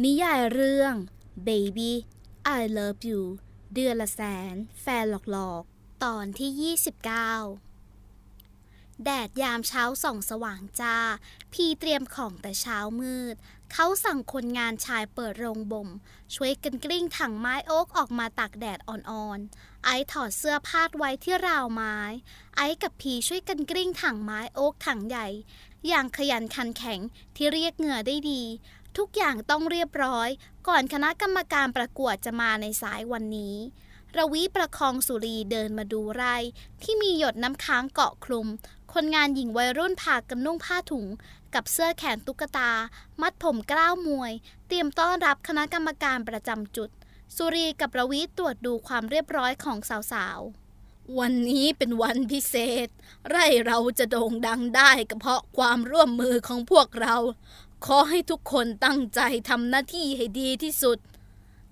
นิยายเรื่อง Baby I Love You เดือนละแสน แฟนหลอกๆ ตอนที่ 29 แดดยามเช้าส่องสว่างจ้า พี่เตรียมของแต่เช้ามืด เขาสั่งคนงานชายเปิดโรงบ่ม ช่วยกันกลิ้งถังไม้โอ๊กออกมาตากแดดอ่อนๆ ไอถอดเสื้อพาดไว้ที่ราวไม้ ไอกับพีช่วยกันกลิ้งถังไม้โอ๊กถังใหญ่ อย่างขยันขันแข็งที่เรียกเหงื่อได้ดี ทุกอย่างต้องเรียบร้อย ก่อนคณะกรรมการประกวดจะมาในสายวันนี้ ระวิประคองสุรีเดินมาดูไร่ ที่มีหยดน้ำค้างเกาะคลุม คนงานหญิงวัยรุ่นพากันนุ่งผ้าถุง กับเสื้อแขนตุ๊กตา มัดผมกล้าวมวย เตรียมต้อนรับคณะกรรมการประจำจุด สุรีกับระวิตรวจดูความเรียบร้อยของสาวๆวันนี้เป็นวันพิเศษ ไร่เราจะโด่งดังได้ก็เพราะความร่วมมือของพวกเรา ขอให้ทุกคนตั้งใจทำหน้าที่ให้ดีที่สุด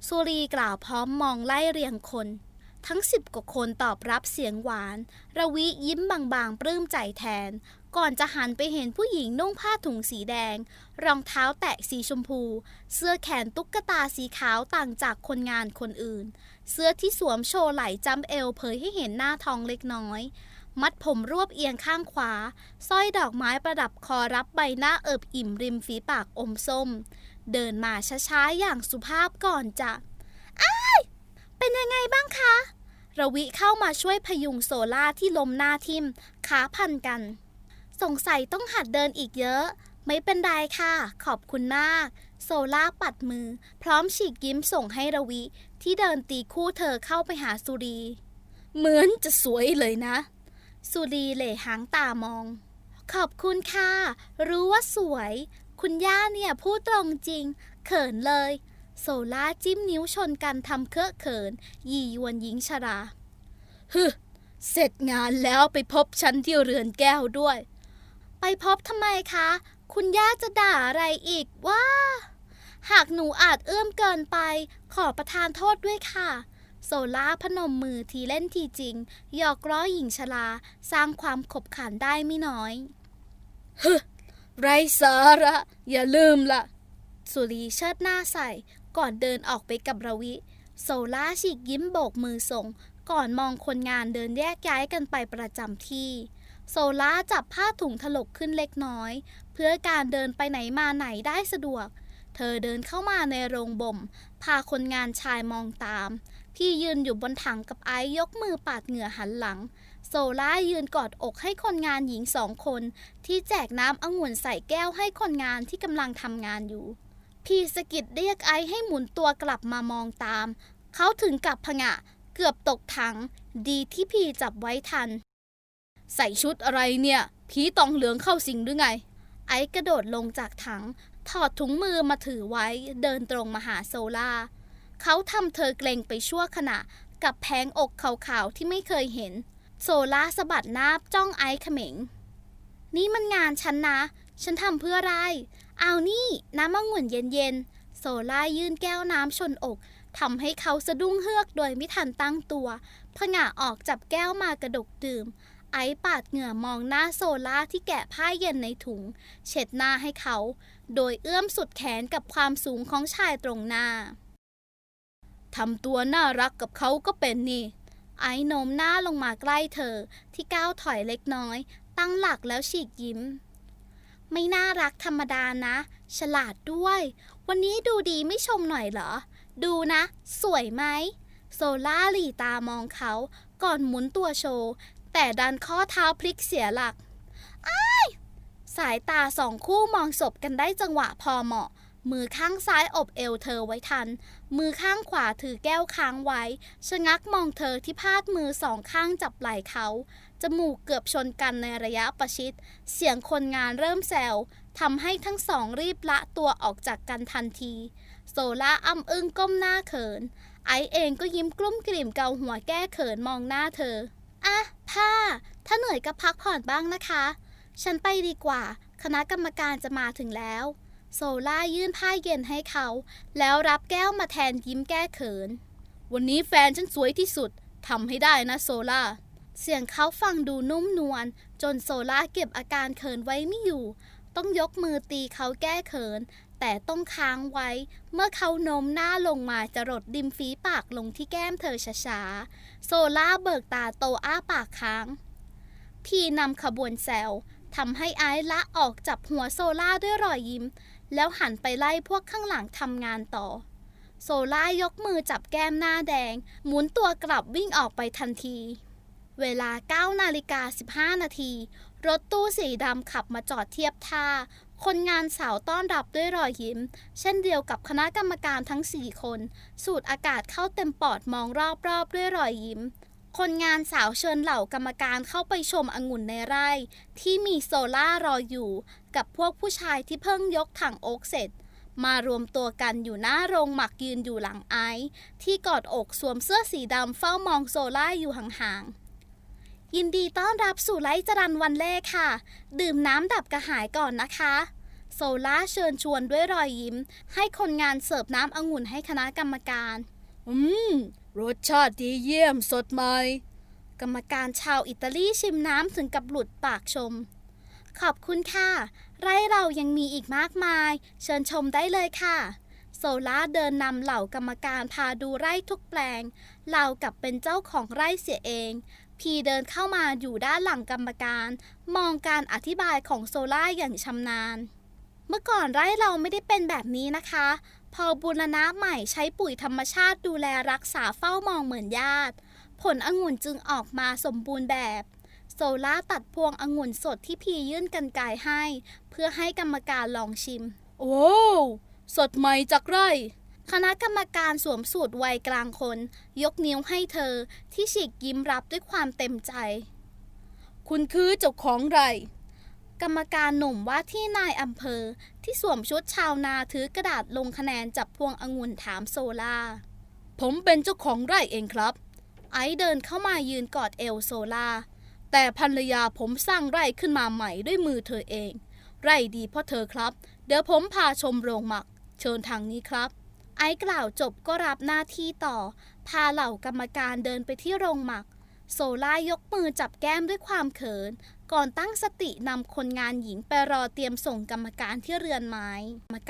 สุรีกล่าวพร้อมมองไล่เรียงคน ทั้งสิบกว่าคนตอบรับเสียงหวาน ระวิยิ้มบางๆ ปลื้มใจแทน ก่อนจะหันไปเห็นผู้หญิงนุ่งผ้าถุงสีแดง รองเท้าแตะสีชมพู เสื้อแขนตุ๊กตาสีขาวต่างจากคนงานคนอื่น เสื้อที่สวมโชว์ไหล่จำเอวเผยให้เห็นหน้าทองเล็กน้อย มัดผมรวบเอียงข้างขวาสร้อยดอกไม้ประดับคอรับใบหน้าเอิบอิ่มริมฝีปากอมส้ม เดินมาช้าๆอย่างสุภาพก่อนจะอ้ายเป็นยังไงบ้างคะระวิเข้ามาช่วยพยุงโซล่าที่ลมหน้าทิ่มขาพันกัน สงสัยต้องหัดเดินอีกเยอะ ไม่เป็นไรค่ะ ขอบคุณมาก โซล่าปัดมือ พร้อมฉีกยิ้มส่งให้ระวิ ที่เดินตีคู่เธอเข้าไปหาสุรี เหมือนจะสวยเลยนะ สุรีเหล่หางตามอง ขอบคุณค่ะ รู้ว่าสวย คุณย่าเนี่ยพูดตรงจริง เขินเลย โซล่าจิ้มนิ้วชนกันทำเคอะเขิน ยียวนหญิงชราฮึเสร็จงานแล้วไปพบฉันที่เรือนแก้วด้วย ไปพบทำไมคะ คุณย่าจะด่าอะไรอีกว่า หากหนูอาจเอื้อมเกินไป ขอประทานโทษด้วยค่ะ โซล่าพนมมือทีเล่นทีจริง หยอกล้อหญิงชราสร้างความขบขันได้ไม่น้อยฮึไรสาระ อย่าลืมละสุรีเชิดหน้าใส่ก่อนเดินออกไปกับระวิ โซล่าฉีกยิ้มโบกมือส่ง ก่อนมองคนงานเดินแยกย้ายกันไปประจำที่ โซล่าจับผ้าถุงถลกขึ้นเล็กน้อย เพื่อการเดินไปไหนมาไหนได้สะดวก เธอเดินเข้ามาในโรงบ่ม พาคนงานชายมองตาม พี่ยืนอยู่บนถังกับไอซ์ยกมือปาดเหงื่อหันหลัง โซล่ายืนกอดอกให้คนงานหญิงสองคน ที่แจกน้ำองุ่นใส่แก้วให้คนงานที่กำลังทำงานอยู่ พี่สกิดเรียกไอซ์ให้หมุนตัวกลับมามองตาม เขาถึงกับผงะ เกือบตกถัง ดีที่พี่จับไว้ทัน ใส่ชุดอะไรเนี่ย ผีตองเหลืองเข้าสิงหรือไงไอซ์กระโดดลงจากถัง ถอดถุงมือมาถือไว้เดินตรงมาหาโซล่า เขาทำเธอเกรงไปชั่วขณะ กับแผงอกขาวๆที่ไม่เคยเห็น โซล่าสะบัดหน้าจ้องไอซ์เขม็ง นี่มันงานฉันนะ ฉันทำเพื่ออะไร เอานี่ น้ำองุ่นเย็นๆ โซล่ายื่นแก้วน้ำชนอกทำให้เขาสะดุ้งเฮือกโดยไม่ทันตั้งตัวผงะออกจับแก้วมากระดกดื่ม ไอซ์ปาดเหงื่อมองหน้าโซล่าที่แกะผ้าเย็นในถุง เช็ดหน้าให้เขา โดยเอื้อมสุดแขนกับความสูงของชายตรงหน้า ทำตัวน่ารักกับเขาก็เป็นนี่ ไอ้โน้มหน้าลงมาใกล้เธอ ที่ก้าวถอยเล็กน้อย ตั้งหลักแล้วฉีกยิ้ม ไม่น่ารักธรรมดานะ ฉลาดด้วย วันนี้ดูดีไม่ชมหน่อยเหรอ ดูนะ สวยไหม โซล่าหลีตามองเขา ก่อนหมุนตัวโชว์ แต่ดันข้อเท้าพลิกเสียหลัก สายตาสองคู่มองศพกันได้จังหวะพอเหมาะ มือข้างซ้ายอบเอวเธอไว้ทัน มือข้างขวาถือแก้วค้างไว้ ชะงักมองเธอที่พาดมือสองข้างจับไหล่เขา จมูกเกือบชนกันในระยะประชิด เสียงคนงานเริ่มแซวทำให้ทั้งสองรีบละตัวออกจากกันทันที โซล่าอ้ำอึ้งก้มหน้าเขิน ไอเองก็ยิ้มกลุ้มกลิ่มเกาหัวแก้เขินมองหน้าเธอ อะ ผ้า ถ้าเหนื่อยก็พักผ่อนบ้างนะคะ ฉันไปดีกว่า คณะกรรมการจะมาถึงแล้ว โซล่ายื่นผ้าเย็นให้เขา แล้วรับแก้วมาแทนยิ้มแก้เขิน วันนี้แฟนฉันสวยที่สุดทำให้ได้นะโซล่า เสียงเขาฟังดูนุ่มนวลจนโซล่าเก็บอาการเขินไว้ไม่อยู่ ต้องยกมือตีเขาแก้เขิน แต่ต้องค้างไว้ เมื่อเขาโน้มหน้าลงมาจะรดดิมฝีปากลงที่แก้มเธอช้าๆ โซล่าเบิกตาโตอ้าปากค้าง พี่นำขบวนแซว ทำให้ไอซ์ละออกจับหัวโซล่าด้วยรอยยิ้ม แล้วหันไปไล่พวกข้างหลังทำงานต่อ โซล่ายกมือจับแก้มหน้าแดง หมุนตัวกลับวิ่งออกไปทันที เวลา9นาฬิกา15 นาที รถตู้สีดำขับมาจอดเทียบท่า คนงานสาวต้อนรับด้วยรอยยิ้ม เช่นเดียวกับคณะกรรมการทั้ง 4 คน สูดอากาศเข้าเต็มปอดมองรอบๆด้วยรอยยิ้ม คนงานสาวเชิญเหล่ากรรมการเข้าไปชมองุ่นในไร่ ที่มีโซล่ารออยู่ กับพวกผู้ชายที่เพิ่งยกถังโอ๊กเสร็จ มารวมตัวกันอยู่หน้าโรงหมักยืนอยู่หลังไอซ์ที่กอดอกสวมเสื้อสีดำเฝ้ามองโซล่าอยู่ห่างๆ ยินดีต้อนรับสู่ไลฟ์จรันวันแรกค่ะ ดื่มน้ำดับกระหายก่อนนะคะ โซล่าเชิญชวนด้วยรอยยิ้ม ให้คนงานเสิร์ฟน้ำองุ่นให้คณะกรรมการ อืม รสชาติดีเยี่ยมสดใหม่ กรรมการชาวอิตาลีชิมน้ำถึงกับหลุดปากชม ขอบคุณค่ะ ไร่เรายังมีอีกมากมาย เชิญชมได้เลยค่ะ โซล่าเดินนำเหล่ากรรมการพาดูไร่ทุกแปลง เรากับเป็นเจ้าของไร่เสียเอง พีเดินเข้ามาอยู่ด้านหลังกรรมการ มองการอธิบายของโซล่าอย่างชำนาญ เมื่อก่อนไร่เราไม่ได้เป็นแบบนี้นะคะ พอบูรณะใหม่ใช้ปุ๋ยธรรมชาติดูแลรักษาเฝ้ามองเหมือนญาติ ผลองุ่นจึงออกมาสมบูรณ์แบบ โซล่าตัดพวงองุ่นสดที่พียื่นกันไกรให้ เพื่อให้กรรมการลองชิม โอ้สดใหม่จากไร่คณะกรรมการสวมสูตรวัยกลางคน ยกนิ้วให้เธอที่ฉีกยิ้มรับด้วยความเต็มใจ คุณคือเจ้าของไร่ กรรมการหนุ่มว่าที่นายอำเภอ ที่สวมชุดชาวนาถือกระดาษลงคะแนนจับพวงองุ่นถามโซล่า ผมเป็นเจ้าของไร่เองครับ ไอเดินเข้ามายืนกอดเอวโซล่า แต่ภรรยาผมสร้างไร่ขึ้นมาใหม่ด้วยมือเธอเอง ไร่ดีเพราะเธอครับ เดี๋ยวผมพาชมโรงหมัก เชิญทางนี้ครับ ไอกล่าวจบก็รับหน้าที่ต่อ พาเหล่ากรรมการเดินไปที่โรงหมัก โซล่ายกมือจับแก้มด้วยความเขิน ก่อนตั้งสตินำคนงานหญิงไปรอเตรียมส่งกรรมการที่เรือนไม้กรรม